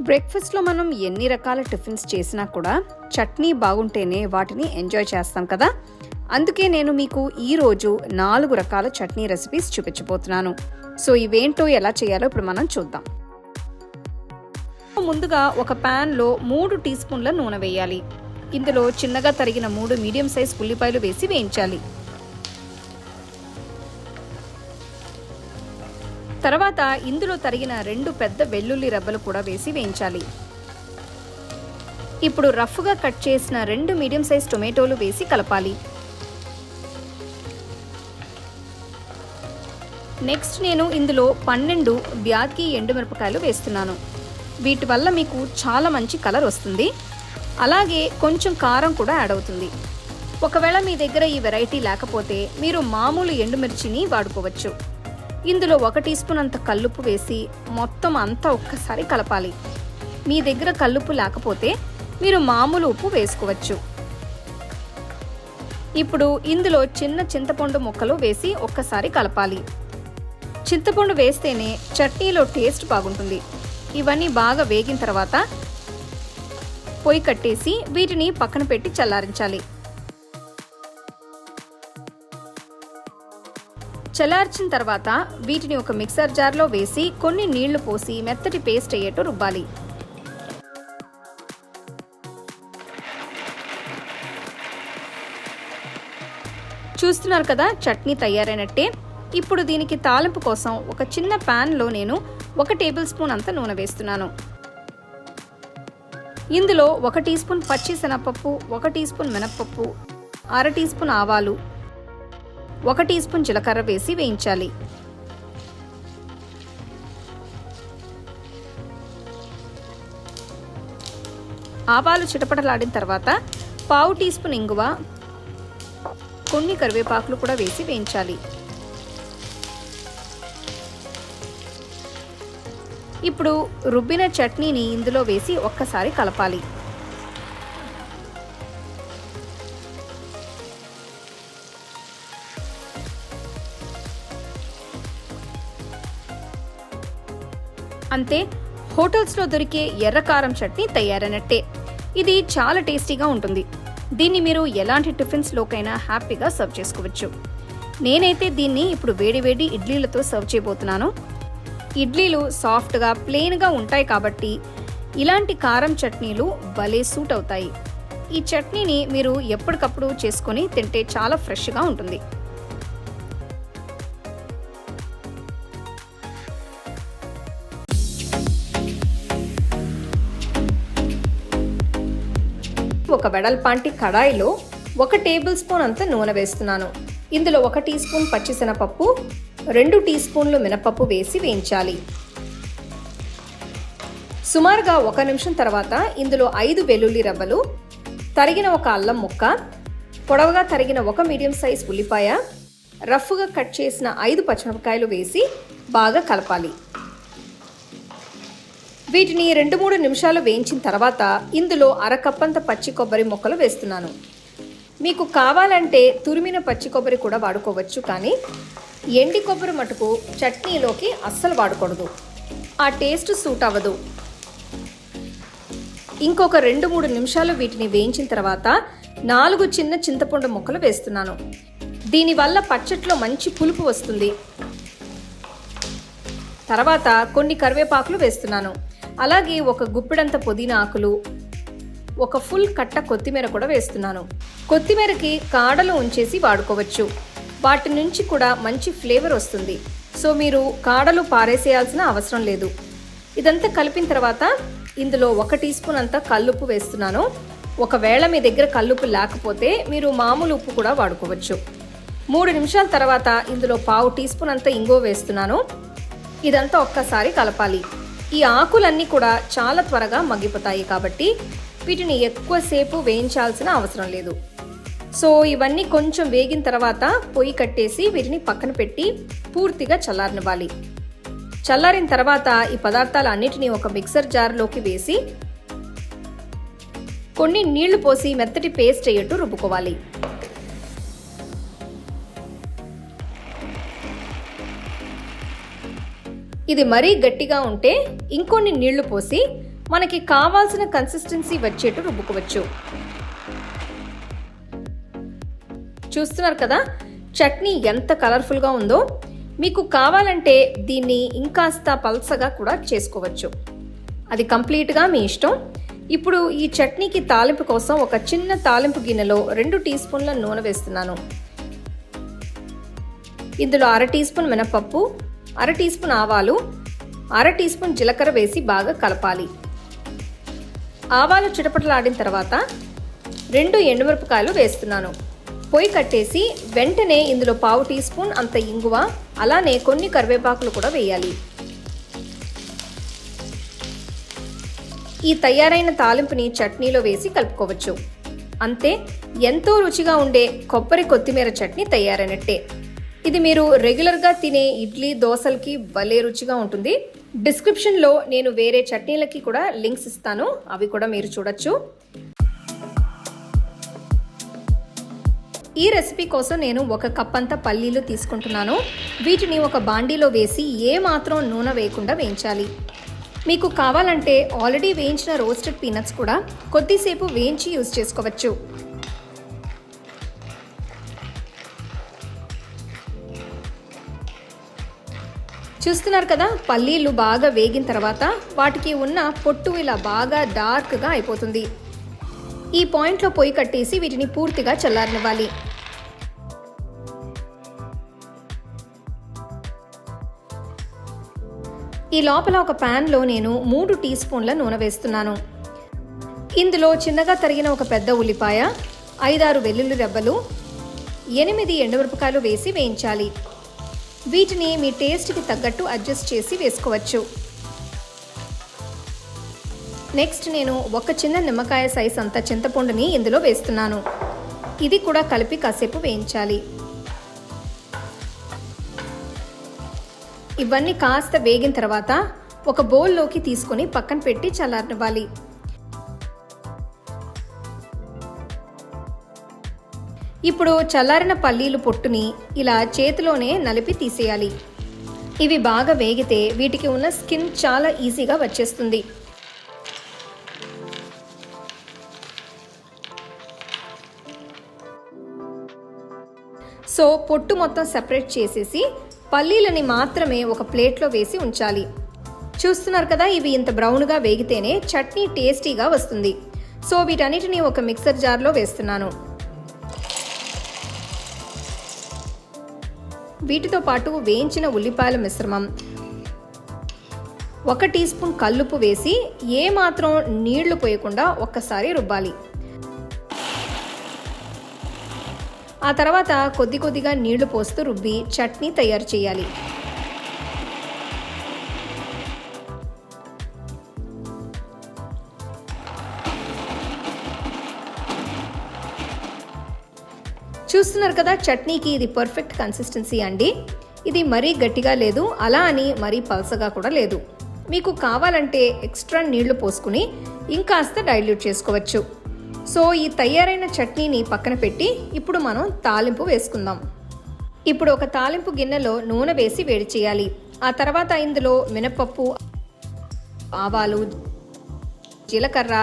బ్రేక్ఫాస్ట్లో మనం ఎన్ని రకాల టిఫిన్స్ చేసినా కూడా చట్నీ బాగుంటేనే వాటిని ఎంజాయ్ చేస్తాం కదా? అందుకే నేను మీకు ఈరోజు నాలుగు రకాల చట్నీ రెసిపీస్ చూపించబోతున్నాను. సో ఇవేంటో ఎలా చేయాలో ఇప్పుడు మనం చూద్దాం. ముందుగా ఒక ప్యాన్లో మూడు టీ స్పూన్ల నూనె వేయాలి. ఇందులో చిన్నగా తరిగిన మూడు మీడియం సైజ్ ఉల్లిపాయలు వేసి వేయించాలి. తర్వాత ఇందులో తరిగిన రెండు పెద్ద వెల్లుల్లి రెబ్బలు కూడా వేసి వేయించాలి. ఇప్పుడు రఫ్గా కట్ చేసిన రెండు మీడియం సైజ్ టొమాటోలు వేసి కలపాలి. నెక్స్ట్ నేను ఇందులో పన్నెండు బ్యాగ్కి ఎండుమిరపకాయలు వేస్తున్నాను. వీటి వల్ల మీకు చాలా మంచి కలర్ వస్తుంది. అలాగే కొంచెం కారం కూడా యాడ్ అవుతుంది. ఒకవేళ మీ దగ్గర ఈ వెరైటీ లేకపోతే మీరు మామూలు ఎండుమిర్చిని వాడుకోవచ్చు. ఇందులో ఒక టీ స్పూన్ అంత కల్లుప్పు వేసి మొత్తం అంతా ఒక్కసారి కలపాలి. మీ దగ్గర కల్లుప్పు లేకపోతే మీరు మామూలు ఉప్పు వేసుకోవచ్చు. ఇప్పుడు ఇందులో చిన్న చింతపండు ముక్కలు వేసి ఒక్కసారి కలపాలి. చింతపండు వేస్తేనే చట్నీలో టేస్ట్ బాగుంటుంది. ఇవన్నీ బాగా వేగిన తర్వాత పొయ్యి కట్టేసి వీటిని పక్కన పెట్టి చల్లారించాలి. చల్లార్చిన తర్వాత వీటిని ఒక మిక్సర్ జార్లో వేసి కొన్ని నీళ్ళు పోసి మెత్తటి పేస్ట్ అయ్యేట్టు రుబ్బాలి. చూస్తున్నారు కదా చట్నీ తయారైనట్టే. ఇప్పుడు దీనికి తాలింపు కోసం ఒక చిన్న ప్యాన్లో నేను ఒక టేబుల్ స్పూన్ అంత నూనె వేస్తున్నాను. ఇందులో ఒక టీ స్పూన్ పచ్చి శనగపప్పు ఒక టీ స్పూన్ మినప్పప్పు అర టీ స్పూన్ ఆవాలు ఒక టీ స్పూన్ జీలకర్ర వేసి వేయించాలి. ఆవాలు చిటపటలాడిన తర్వాత పావు టీ స్పూన్ ఇంగువ కొన్ని కరివేపాకులు కూడా వేసి వేయించాలి. ఇప్పుడు రుబ్బిన చట్నీని ఇందులో వేసి ఒక్కసారి కలపాలి. అంతే హోటల్స్లో దొరికే ఎర్రకారం చట్నీ తయారైనట్టే. ఇది చాలా టేస్టీగా ఉంటుంది. దీన్ని మీరు ఎలాంటి టిఫిన్స్లోకైనా హ్యాపీగా సర్వ్ చేసుకోవచ్చు. నేనైతే దీన్ని ఇప్పుడు వేడివేడి ఇడ్లీలతో సర్వ్ చేయబోతున్నాను. ఇడ్లీలు సాఫ్ట్గా ప్లెయిన్గా ఉంటాయి కాబట్టి ఇలాంటి కారం చట్నీలు భలే సూట్ అవుతాయి. ఈ చట్నీని మీరు ఎప్పటికప్పుడు చేసుకొని తింటే చాలా ఫ్రెష్గా ఉంటుంది. ఒక వెడల్పాంటి కడాయిలో ఒక టేబుల్ స్పూన్ అంత నూనె వేస్తున్నాను. ఇందులో ఒక టీ స్పూన్ పచ్చిశనగపప్పు రెండు టీ స్పూన్లు మినపప్పు వేసి వేయించాలి. సుమారుగా ఒక నిమిషం తర్వాత ఇందులో ఐదు వెల్లుల్లి రవ్వలు తరిగిన ఒక అల్లం ముక్క పొడవుగా తరిగిన ఒక మీడియం సైజ్ ఉల్లిపాయ రఫ్గా కట్ చేసిన ఐదు పచ్చిమిరపకాయలు వేసి బాగా కలపాలి. వీటిని రెండు మూడు నిమిషాలు వేయించిన తర్వాత ఇందులో అరకప్పంత పచ్చి కొబ్బరి ముక్కలు వేస్తున్నాను. మీకు కావాలంటే తురిమిన పచ్చి కొబ్బరి కూడా వాడుకోవచ్చు కానీ ఎండి కొబ్బరి మటుకు చట్నీలోకి అస్సలు వాడకూడదు. ఆ టేస్ట్ సూట్ అవ్వదు. ఇంకొక రెండు మూడు నిమిషాలు వీటిని వేయించిన తర్వాత నాలుగు చిన్న చింతపండు ముక్కలు వేస్తున్నాను. దీనివల్ల పచ్చట్లో మంచి పులుపు వస్తుంది. తర్వాత కొన్ని కరివేపాకులు వేస్తున్నాను. అలాగే ఒక గుప్పిడంత పుదీనా ఆకులు ఒక ఫుల్ కట్ట కొత్తిమీర కూడా వేస్తున్నాను. కొత్తిమీరకి కాడలు ఉంచేసి వాడుకోవచ్చు. వాటి నుంచి కూడా మంచి ఫ్లేవర్ వస్తుంది. సో మీరు కాడలు పారేసేయాల్సిన అవసరం లేదు. ఇదంతా కలిపిన తర్వాత ఇందులో ఒక టీ స్పూన్ అంతా కల్లుప్పు వేస్తున్నాను. ఒకవేళ మీ దగ్గర కల్లుప్పు లేకపోతే మీరు మామూలు ఉప్పు కూడా వాడుకోవచ్చు. మూడు నిమిషాల తర్వాత ఇందులో పావు టీ స్పూన్ అంతా ఇంగో వేస్తున్నాను. ఇదంతా ఒక్కసారి కలపాలి. ఈ ఆకులన్నీ కూడా చాలా త్వరగా మగ్గిపోతాయి కాబట్టి వీటిని ఎక్కువసేపు వేయించాల్సిన అవసరం లేదు. సో ఇవన్నీ కొంచెం వేగిన తర్వాత పొయ్యి కట్టేసి వీటిని పక్కన పెట్టి పూర్తిగా చల్లారనివ్వాలి. చల్లారిన తర్వాత ఈ పదార్థాలు అన్నిటినీ ఒక మిక్సర్ జార్లోకి వేసి కొన్ని నీళ్ళు పోసి మెత్తటి పేస్ట్ అయ్యేట్టు రుబ్బుకోవాలి. ఇది మరీ గట్టిగా ఉంటే ఇంకొన్ని నీళ్ళు పోసి మనకి కావాల్సిన కన్సిస్టెన్సీ వచ్చేట్టు రుబ్బుకోవచ్చు. చూస్తున్నారు కదా? చట్నీ ఎంత కలర్ఫుల్గా ఉందో? మీకు కావాలంటే దీన్ని ఇంకాస్త పల్సగా కూడా చేసుకోవచ్చు. అది కంప్లీట్గా మీ ఇష్టం. ఇప్పుడు ఈ చట్నీకి తాలింపు కోసం ఒక చిన్న తాలింపు గిన్నెలో రెండు టీ స్పూన్ల నూనె వేస్తున్నాను. ఇందులో అర టీ స్పూన్ మినపప్పు అర టీ స్పూన్ ఆవాలు అర టీ స్పూన్ జీలకర్ర వేసి బాగా కలపాలి. ఆవాలు చిటపటలాడిన తర్వాత రెండు ఎండుమిరపకాయలు వేస్తున్నాను. పొయ్యి కట్టేసి వెంటనే ఇందులో పావు టీ స్పూన్ అంత ఇంగువ అలానే కొన్ని కరివేపాకులు కూడా వేయాలి. ఈ తయారైన తాలింపుని చట్నీలో వేసి కలుపుకోవచ్చు. అంతే ఎంతో రుచిగా ఉండే కొబ్బరి కొత్తిమీర చట్నీ తయారైనట్టే. ఇది మీరు రెగ్యులర్గా తినే ఇడ్లీ దోశలకి భలే రుచిగా ఉంటుంది. డిస్క్రిప్షన్లో నేను వేరే చట్నీలకి కూడా లింక్స్ ఇస్తాను. అవి కూడా మీరు చూడొచ్చు. ఈ రెసిపీ కోసం నేను ఒక కప్ అంతా పల్లీలు తీసుకుంటున్నాను. వీటిని ఒక బాండీలో వేసి ఏ మాత్రం నూనె వేయకుండా వేయించాలి. మీకు కావాలంటే ఆల్రెడీ వేయించిన రోస్టెడ్ పీనట్స్ కూడా కొద్దిసేపు వేయించి యూజ్ చేసుకోవచ్చు. చూస్తున్నారు కదా పల్లీలు బాగా వేగిన తర్వాత వాటికి ఉన్న పొట్టు ఇలా బాగా డార్క్గా అయిపోతుంది. ఈ పాయింట్లో పొయ్యి కట్టేసి వీటిని పూర్తిగా చల్లారనివ్వాలి. ఈ లోపల ఒక ప్యాన్లో నేను మూడు టీ స్పూన్ల నూనె వేస్తున్నాను. ఇందులో చిన్నగా తరిగిన ఒక పెద్ద ఉల్లిపాయ ఐదారు వెల్లుల్లి రెబ్బలు ఎనిమిది ఎండుమిరపకాయలు వేసి వేయించాలి. వీటిని మీ టేస్ట్కి తగ్గట్టు అడ్జస్ట్ చేసి వేసుకోవచ్చు. నెక్స్ట్ నేను ఒక చిన్న నిమ్మకాయ సైజ్ అంత చింతపండుని ఇందులో వేస్తున్నాను. ఇది కూడా కలిపి కాసేపు వేయించాలి. ఇవన్నీ కాస్త వేగిన తర్వాత ఒక బౌల్లోకి తీసుకొని పక్కన పెట్టి చల్లారనివ్వాలి. ఇప్పుడు చల్లారిన పల్లీలు పొట్టుని ఇలా చేతిలోనే నలిపి తీసేయాలి. ఇవి బాగా వేగితే వీటికి ఉన్న స్కిన్ చాలా ఈజీగా వచ్చేస్తుంది. సో పొట్టు మొత్తం సెపరేట్ చేసేసి పల్లీలని మాత్రమే ఒక ప్లేట్లో వేసి ఉంచాలి. చూస్తున్నారు కదా ఇవి ఇంత బ్రౌన్గా వేగితేనే చట్నీ టేస్టీగా వస్తుంది. సో వీటన్నిటిని ఒక మిక్సర్ జార్లో వేస్తున్నాను. వీటితో పాటు వేయించిన ఉల్లిపాయల మిశ్రమం. ఒక టీ స్పూన్ కల్లుపు వేసి ఏ మాత్రం నీళ్ళు పోయకుండా ఒక్కసారి రుబ్బాలి. ఆ తర్వాత కొద్ది కొద్దిగా నీళ్ళు పోస్తూ రుబ్బి చట్నీ తయారు చేయాలి. చూస్తున్నారు కదా చట్నీకి ఇది పర్ఫెక్ట్ కన్సిస్టెన్సీ అండి. ఇది మరీ గట్టిగా లేదు అలా అని మరీ పలసగా కూడా లేదు. మీకు కావాలంటే ఎక్స్ట్రా నీళ్ళు పోసుకుని ఇంకాస్త డైల్యూట్ చేసుకోవచ్చు. సో ఈ తయారైన చట్నీని పక్కన పెట్టి ఇప్పుడు మనం తాలింపు వేసుకుందాం. ఇప్పుడు ఒక తాలింపు గిన్నెలో నూనె వేసి వేడి చేయాలి. ఆ తర్వాత ఇందులో మినపప్పు ఆవాలు జీలకర్ర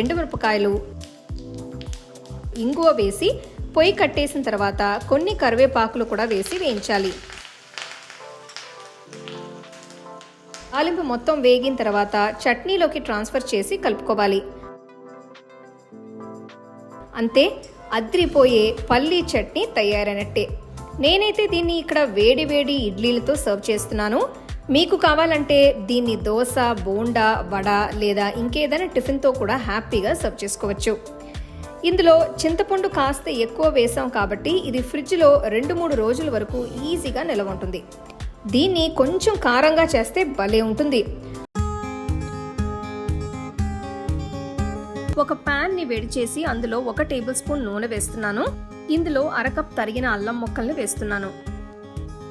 ఎండుమిరపకాయలు ఇంగువ వేసి పొయ్యి కట్టేసిన తర్వాత కొన్ని కరివేపాకులు కూడా వేసి వేయించాలి. తాలింపు మొత్తం వేగిన తర్వాత చట్నీలోకి ట్రాన్స్ఫర్ చేసి కలుపుకోవాలి. అంతే అద్రిపోయే పల్లీ చట్నీ తయారైనట్టే. నేనైతే దీన్ని ఇక్కడ వేడి వేడి ఇడ్లీలతో సర్వ్ చేస్తున్నాను. మీకు కావాలంటే దీన్ని దోశ బోండా వడ లేదా ఇంకేదైనా టిఫిన్తో కూడా హ్యాపీగా సర్వ్ చేసుకోవచ్చు. ఇందులో చింతపండు కాస్త ఎక్కువ వేసాం కాబట్టి ఇది ఫ్రిడ్జ్లో రెండు మూడు రోజుల వరకు ఈజీగా నిలవ ఉంటుంది. దీన్ని కొంచెం కారంగా చేస్తే భలే ఉంటుంది. ఒక ప్యాన్ని వేడి చేసి అందులో ఒక టేబుల్ స్పూన్ నూనె వేస్తున్నాను. ఇందులో అరకప్ తరిగిన అల్లం ముక్కల్ని వేస్తున్నాను.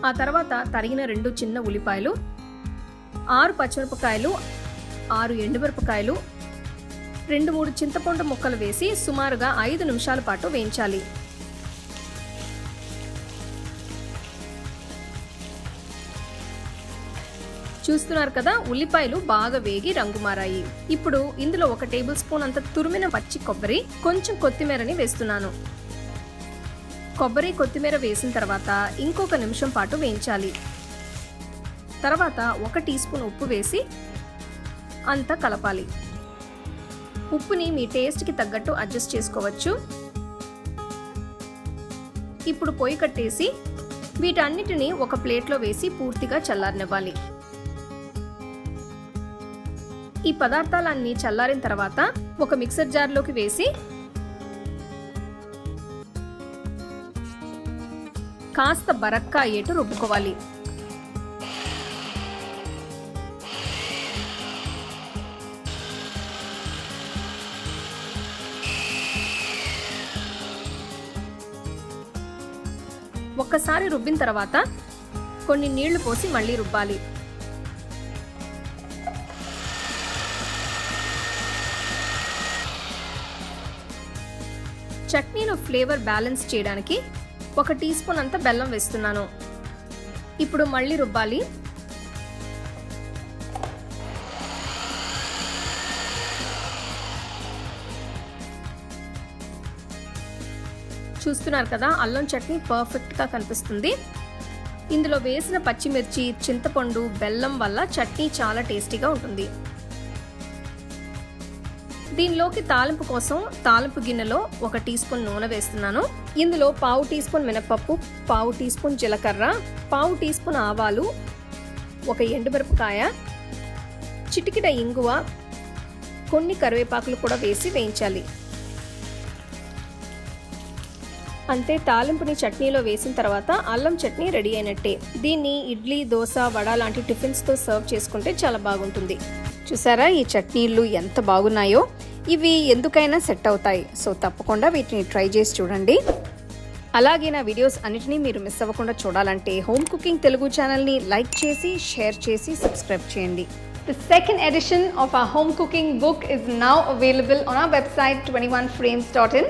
ఆ తర్వాత తరిగిన రెండు చిన్న ఉల్లిపాయలు ఆరు పచ్చిమిరపకాయలు ఆరు ఎండుమిరపకాయలు రెండు మూడు చింతపండు ముక్కలు వేసి సుమారుగా ఐదు నిమిషాల పాటు వేయించాలి. చూస్తున్నారు కదా ఉల్లిపాయలు బాగా వేగి రంగు మారాయి. ఇప్పుడు ఇందులో ఒక టేబుల్ స్పూన్ అంత తురిమిన పచ్చి కొబ్బరి కొంచెం కొత్తిమీరని వేస్తున్నాను. కొబ్బరి కొత్తిమీర వేసిన తర్వాత ఇంకొక నిమిషం పాటు వేయించాలి. తర్వాత ఒక టీ స్పూన్ ఉప్పు వేసి అంతా కలపాలి. ఉప్పుని మీ టేస్ట్కి తగ్గట్టు అడ్జస్ట్ చేసుకోవచ్చు. ఇప్పుడు పొయ్యి కట్టేసి వీటన్నిటిని ఒక ప్లేట్లో వేసి పూర్తిగా చల్లారనివ్వాలి. ఈ పదార్థాలన్నీ చల్లారిన తర్వాత ఒక మిక్సర్ జార్లోకి వేసి కాస్త బరక్కా అయ్యేట్టు రుబ్బుకోవాలి. ఒక్కసారి రుబ్బిన తర్వాత కొన్ని నీళ్ళు పోసి మళ్ళీ రుబ్బాలి. చట్నీలో ఫ్లేవర్ బ్యాలెన్స్ చేయడానికి ఒక టీ స్పూన్ అంత బెల్లం వేస్తున్నాను. ఇప్పుడు మళ్ళీ రుబ్బాలి. చూస్తున్నారు కదా అల్లం చట్నీ పర్ఫెక్ట్గా కనిపిస్తుంది. ఇందులో వేసిన పచ్చిమిర్చి చింతపండు బెల్లం వల్ల చట్నీ చాలా టేస్టీగా ఉంటుంది. దీనిలోకి తాలింపు కోసం తాలింపు గిన్నెలో ఒక టీ స్పూన్ నూనె వేస్తున్నాను. ఇందులో పావు టీ స్పూన్ మినపప్పు పావు టీ స్పూన్ జీలకర్ర పావు టీ స్పూన్ ఆవాలు ఒక ఎండుమిరపకాయ చిటికిడ ఇంగువ కొన్ని కరివేపాకులు కూడా వేసి వేయించాలి. అంతే తాలింపుని చట్నీలో వేసిన తర్వాత అల్లం చట్నీ రెడీ అయినట్టే. దీన్ని ఇడ్లీ దోశ వడ లాంటి టిఫిన్స్తో సర్వ్ చేసుకుంటే చాలా బాగుంటుంది. చూసారా ఈ చట్నీలు ఎంత బాగున్నాయో? ఇవి ఎందుకైనా సెట్ అవుతాయి. సో తప్పకుండా వీటిని ట్రై చేసి చూడండి. అలాగే నా వీడియోస్ అన్నిటినీ మీరు మిస్ అవ్వకుండా చూడాలంటే హోమ్ కుకింగ్ తెలుగు ఛానల్ని లైక్ చేసి షేర్ చేసి సబ్స్క్రైబ్ చేయండి. The second edition of a home cooking book is now available on a website twenty one frames dot in